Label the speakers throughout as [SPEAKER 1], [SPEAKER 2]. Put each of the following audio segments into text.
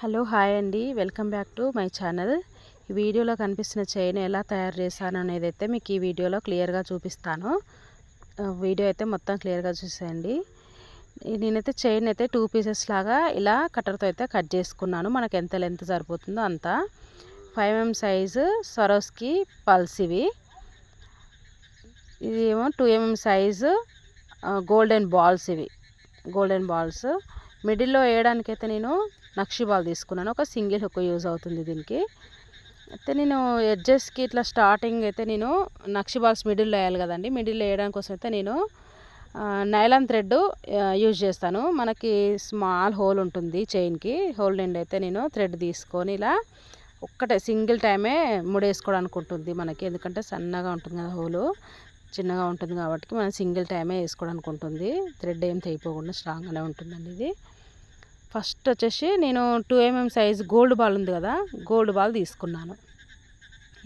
[SPEAKER 1] Hello hi అండి. Welcome back to my channel. ఈ వీడియోలో కనిపిస్తున్న చైన్ ఎలా తయారు చేశాను అనేది అయితే మీకు ఈ వీడియోలో క్లియర్గా చూపిస్తాను. వీడియో అయితే మొత్తం క్లియర్గా చూసేయండి. నేనైతే చైన్ అయితే టూ పీసెస్ లాగా ఇలా కట్టర్తో అయితే కట్ చేసుకున్నాను. మనకు ఎంత లెంత్ సరిపోతుందో అంతా. Five M size Swarovski pearls ఇవి. ఇది ఏమో two MM size golden balls ఇవి. Golden balls. మిడిల్లో వేయడానికైతే నేను నక్షి బాల్ తీసుకున్నాను. ఒక సింగిల్ హుక్ యూజ్ అవుతుంది దీనికి. అయితే నేను ఎడ్జెస్కి ఇట్లా స్టార్టింగ్ అయితే నేను నక్షి బాల్స్ మిడిల్లో వేయాలి కదండి. మిడిల్లో వేయడానికి కోసం అయితే నేను నైలాన్ థ్రెడ్ యూజ్ చేస్తాను. మనకి స్మాల్ హోల్ ఉంటుంది చైన్కి. హోల్ నిండి అయితే నేను థ్రెడ్ తీసుకొని ఇలా ఒక్కటే సింగిల్ టైమే ముడేసుకోవడానికి ఉంటుంది మనకి. ఎందుకంటే సన్నగా ఉంటుంది కదా హోలు. చిన్నగా ఉంటుంది కాబట్టి మనం సింగిల్ టైమే వేసుకోవడానికి ఉంటుంది. థ్రెడ్ ఏం తెగిపోకుండా స్ట్రాంగ్గానే ఉంటుందండి ఇది. ఫస్ట్ వచ్చేసి నేను two MM size gold ball ఉంది కదా గోల్డ్ బాల్ తీసుకున్నాను.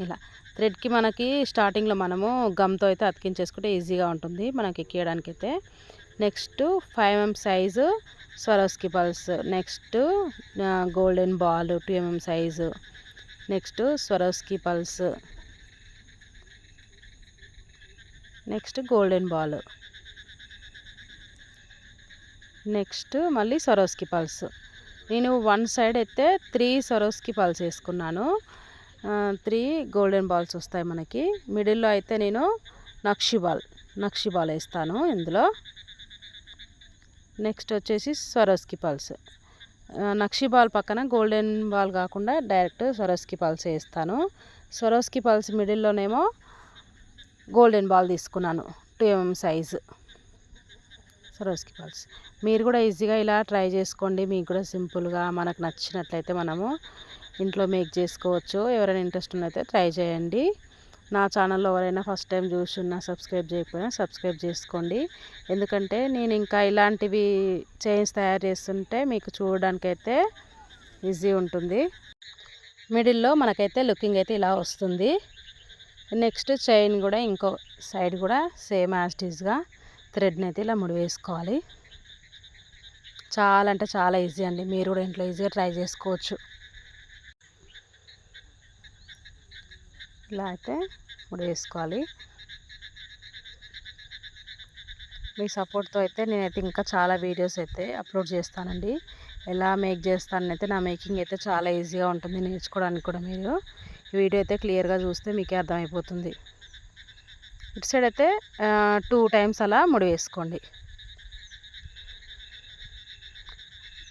[SPEAKER 1] ఇలా. థ్రెడ్కి మనకి స్టార్టింగ్లో మనము గమ్తో అయితే అతికించేసుకుంటే ఈజీగా ఉంటుంది మనకి ఎక్కియడానికి అయితే next five MM size Swarovski pearls next golden ball two MM size. Next Swarovski pearls next golden ball. Next మళ్ళీ సరోస్కి పల్స్. నేను వన్ సైడ్ అయితే త్రీ సరోస్కి పల్స్ వేసుకున్నాను. త్రీ గోల్డెన్ బాల్స్ వస్తాయి మనకి. మిడిల్లో అయితే నేను నక్షి బాల్ నక్షి బాల్ వేస్తాను ఇందులో. నెక్స్ట్ వచ్చేసి స్వరోస్కి పల్స్. నక్షి బాల్ పక్కన గోల్డెన్ బాల్ కాకుండా డైరెక్ట్ స్వరోస్కి పల్స్ వేస్తాను. స్వరోస్కి పల్స్ మిడిల్లోనేమో గోల్డెన్ బాల్ తీసుకున్నాను two MM size. Swarovski pearls మీరు కూడా ఈజీగా ఇలా ట్రై చేసుకోండి. మీకు కూడా సింపుల్గా మనకు నచ్చినట్లయితే మనము ఇంట్లో మేక్ చేసుకోవచ్చు. ఎవరైనా ఇంట్రెస్ట్ ఉన్నైతే ట్రై చేయండి. నా ఛానల్లో ఎవరైనా ఫస్ట్ టైం చూస్తున్నా సబ్స్క్రైబ్ చేయకపోయినా సబ్స్క్రైబ్ చేసుకోండి. ఎందుకంటే నేను ఇంకా ఇలాంటివి చైన్స్ తయారు చేస్తుంటే మీకు చూడడానికైతే ఈజీ ఉంటుంది. మిడిల్లో మనకైతే లుకింగ్ అయితే ఇలా వస్తుంది. నెక్స్ట్ చైన్ కూడా ఇంకో సైడ్ కూడా సేమ్ యాస్టీస్గా థ్రెడ్ని అయితే ఇలా ముడి వేసుకోవాలి. చాలా అంటే చాలా ఈజీ అండి. మీరు కూడా ఇంట్లో ఈజీగా ట్రై చేసుకోవచ్చు. ఇలా అయితే ముడి వేసుకోవాలి. మీ సపోర్ట్తో అయితే నేనైతే ఇంకా చాలా వీడియోస్ అయితే అప్లోడ్ చేస్తానండి. ఎలా మేక్ చేస్తానైతే నా మేకింగ్ అయితే చాలా ఈజీగా ఉంటుంది నేర్చుకోవడానికి కూడా మీరు. ఈ వీడియో అయితే క్లియర్గా చూస్తే మీకే అర్థమైపోతుంది. ఇటు సైడ్ అయితే టూ టైమ్స్ అలా ముడి వేసుకోండి.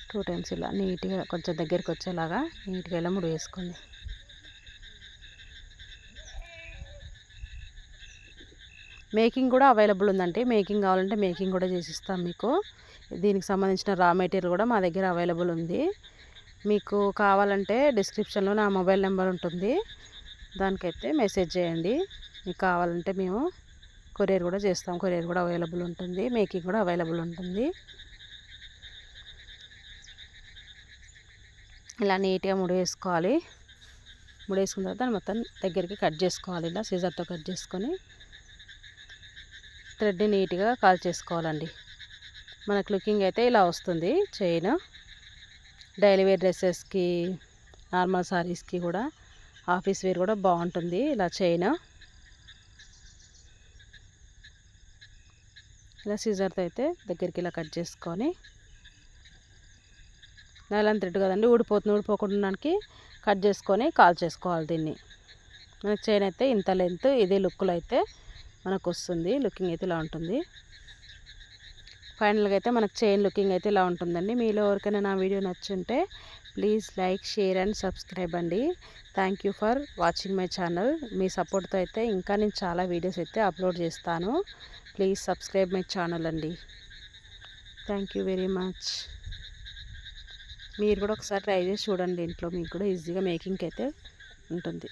[SPEAKER 1] టూ టైమ్స్ ఇలా నీట్గా కొంచెం దగ్గరికి వచ్చేలాగా నీట్గా ఇలా ముడి వేసుకోండి. మేకింగ్ కూడా అవైలబుల్ ఉందండి. మేకింగ్ కావాలంటే మేకింగ్ కూడా చేసిస్తాం మీకు. దీనికి సంబంధించిన రా మెటీరియల్ కూడా మా దగ్గర అవైలబుల్ ఉంది. మీకు కావాలంటే డిస్క్రిప్షన్లో నా మొబైల్ నెంబర్ ఉంటుంది. దానికైతే మెసేజ్ చేయండి. మీకు కావాలంటే మేము కొరియర్ కూడా చేస్తాం. కొరియర్ కూడా అవైలబుల్ ఉంటుంది. మేకింగ్ కూడా అవైలబుల్ ఉంటుంది. ఇలా నీట్గా ముడి వేసుకోవాలి ముడి వేసుకున్న తర్వాత మొత్తం దగ్గరికి కట్ చేసుకోవాలి. ఇలా సీజర్తో కట్ చేసుకొని థ్రెడ్ని నీట్గా కాల్ చేసుకోవాలండి. మనకు లుకింగ్ అయితే ఇలా వస్తుంది. చైన్ డైలీ వేర్ డ్రెస్సెస్కి నార్మల్ సారీస్కి కూడా ఆఫీస్ వేర్ కూడా బాగుంటుంది. ఇలా చైన్ ఇలా సీజర్తో అయితే దగ్గరికి ఇలా కట్ చేసుకొని నైలాన్ థ్రెడ్ కదండి ఊడిపోతుంది ఊడిపోకుండా కట్ చేసుకొని కాల్ చేసుకోవాలి దీన్ని. మనకి చైన్ అయితే ఇంత లెంత్ ఇదే లుక్లో అయితే మనకు వస్తుంది లుకింగ్ అయితే ఇలా ఉంటుంది. ఫైనల్గా అయితే మనకు చైన్ లుకింగ్ అయితే ఇలా ఉంటుందండి. మీలో ఎవరికైనా నా video నచ్చుంటే please like share and subscribe అండి. Thank you for watching my channel మీ సపోర్ట్తో అయితే ఇంకా నేను చాలా వీడియోస్ అయితే అప్లోడ్ చేస్తాను. ప్లీజ్ సబ్స్క్రైబ్ మై ఛానల్ అండి. థ్యాంక్ యూ వెరీ మచ్ మీరు కూడా ఒకసారి ట్రై చేసి చూడండి ఇంట్లో మీకు కూడా ఈజీగా మేకింగ్ అయితే ఉంటుంది.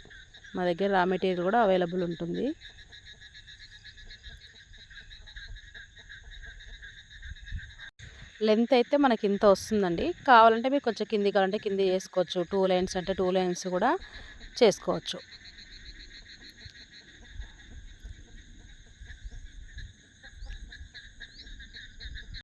[SPEAKER 1] మా దగ్గర రా మెటీరియల్ కూడా అవైలబుల్ ఉంటుంది. లెంత్ అయితే మనకి ఇంత వస్తుందండి. కావాలంటే మీకు కొంచెం కింది కావాలంటే కింది చేసుకోవచ్చు టూ లైన్స్ అంటే టూ లైన్స్ కూడా చేసుకోవచ్చు.